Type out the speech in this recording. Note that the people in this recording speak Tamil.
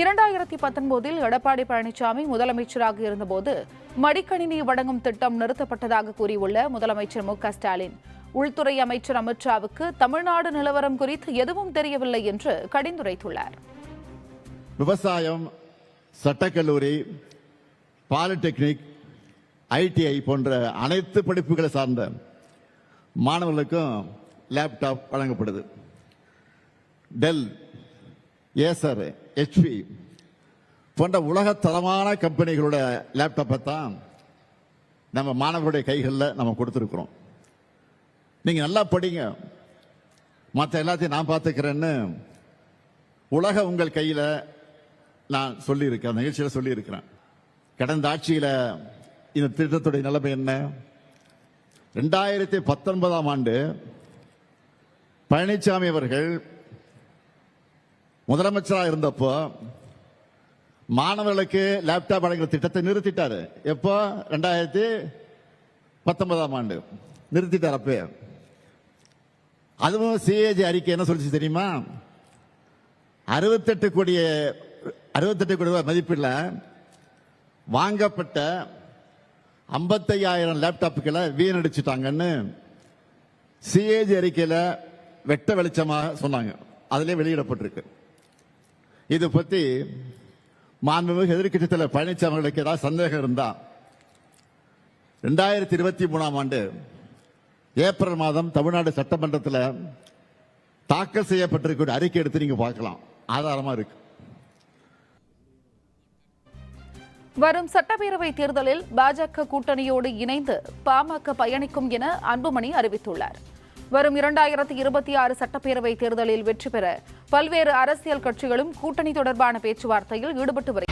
இரண்டாயிரத்தி பத்தொன்பதில் எடப்பாடி பழனிசாமி முதலமைச்சராக இருந்தபோது மடிக்கணினி வழங்கும் திட்டம் நிறுத்தப்பட்டதாக கூறியுள்ள முதலமைச்சர் மு க ஸ்டாலின். உள்துறை அமைச்சர் அமித்ஷாவுக்கு தமிழ்நாடு நிலவரம் குறித்து எதுவும் தெரியவில்லை என்று கடிந்துரைத்துள்ளார். விவசாயம் சட்டக்கல்லூரி பாலிடெக்னிக் ஐடிஐ போன்ற அனைத்து படிப்புகளை சார்ந்த மாணவர்களுக்கும் லேப்டாப் வழங்கப்படுது. டெல் ஏசர் ஹெச்பி போன்ற உலக தரமான கம்பெனிகளோட லேப்டாப்பை தான் நம்ம மாணவர்களுடைய கைகளில் நம்ம கொடுத்துருக்குறோம். நீங்கள் நல்லா படிங்க. மற்ற எல்லாத்தையும் நான் பார்த்துக்கிறேன்னு உலக உங்கள் கையில் நான் சொல்லியிருக்கேன். அந்த நிகழ்ச்சியில் சொல்லியிருக்கிறேன். கடந்த ஆட்சியில் இந்த திட்டத்துடைய நிலைமை என்ன? ரெண்டாயிரத்தி பத்தொன்பதாம் ஆண்டு பழனிசாமி அவர்கள் முதலமைச்சராக இருந்தப்போ மாணவர்களுக்கு லேப்டாப் வழங்குற திட்டத்தை நிறுத்திட்டாரு. எப்போ? ரெண்டாயிரத்தி பத்தொன்பதாம் ஆண்டு. நிறுத்திட்டார் அப்பவே அதுவும் சிஏஜி அறிக்கை என்ன சொல்லிச்சு தெரியுமா? அறுபத்தெட்டு கோடி அறுபத்தெட்டு கோடி ரூபாய் மதிப்பில் வாங்கப்பட்ட ஐம்பத்தையாயிரம் லேப்டாப்புகளை வீணடிச்சிட்டாங்கன்னு சிஏஜி அறிக்கையில் வெட்ட வெளிச்சமாக சொன்னாங்க. அதிலே வெளியிடப்பட்டிருக்கு. இது பற்றி மாண்புமிகு எதிர்க்கட்சித்தில் பழனிசாமி அவர்களுக்கு ஏதாவது சந்தேகம் இருந்தா ரெண்டாயிரத்தி இருபத்தி மூணாம் ஆண்டு ஏப்ரல் மாதம் தமிழ்நாடு சட்டமன்றத்தில் தாக்கல் செய்யப்பட்டிருக்கிற அறிக்கை எடுத்து நீங்க பார்க்கலாம். ஆதாரமா இருக்கு. வரும் சட்டப்பேரவை தேர்தலில் பாஜக கூட்டணியோடு இணைந்து பாமக பயணிக்கும் என அன்புமணி அறிவித்துள்ளார். வரும் இரண்டாயிரத்தி இருபத்தி ஆறு சட்டப்பேரவை தேர்தலில் வெற்றி பெற பல்வேறு அரசியல் கட்சிகளும் கூட்டணி தொடர்பான பேச்சுவார்த்தையில் ஈடுபட்டு வருகின்றன.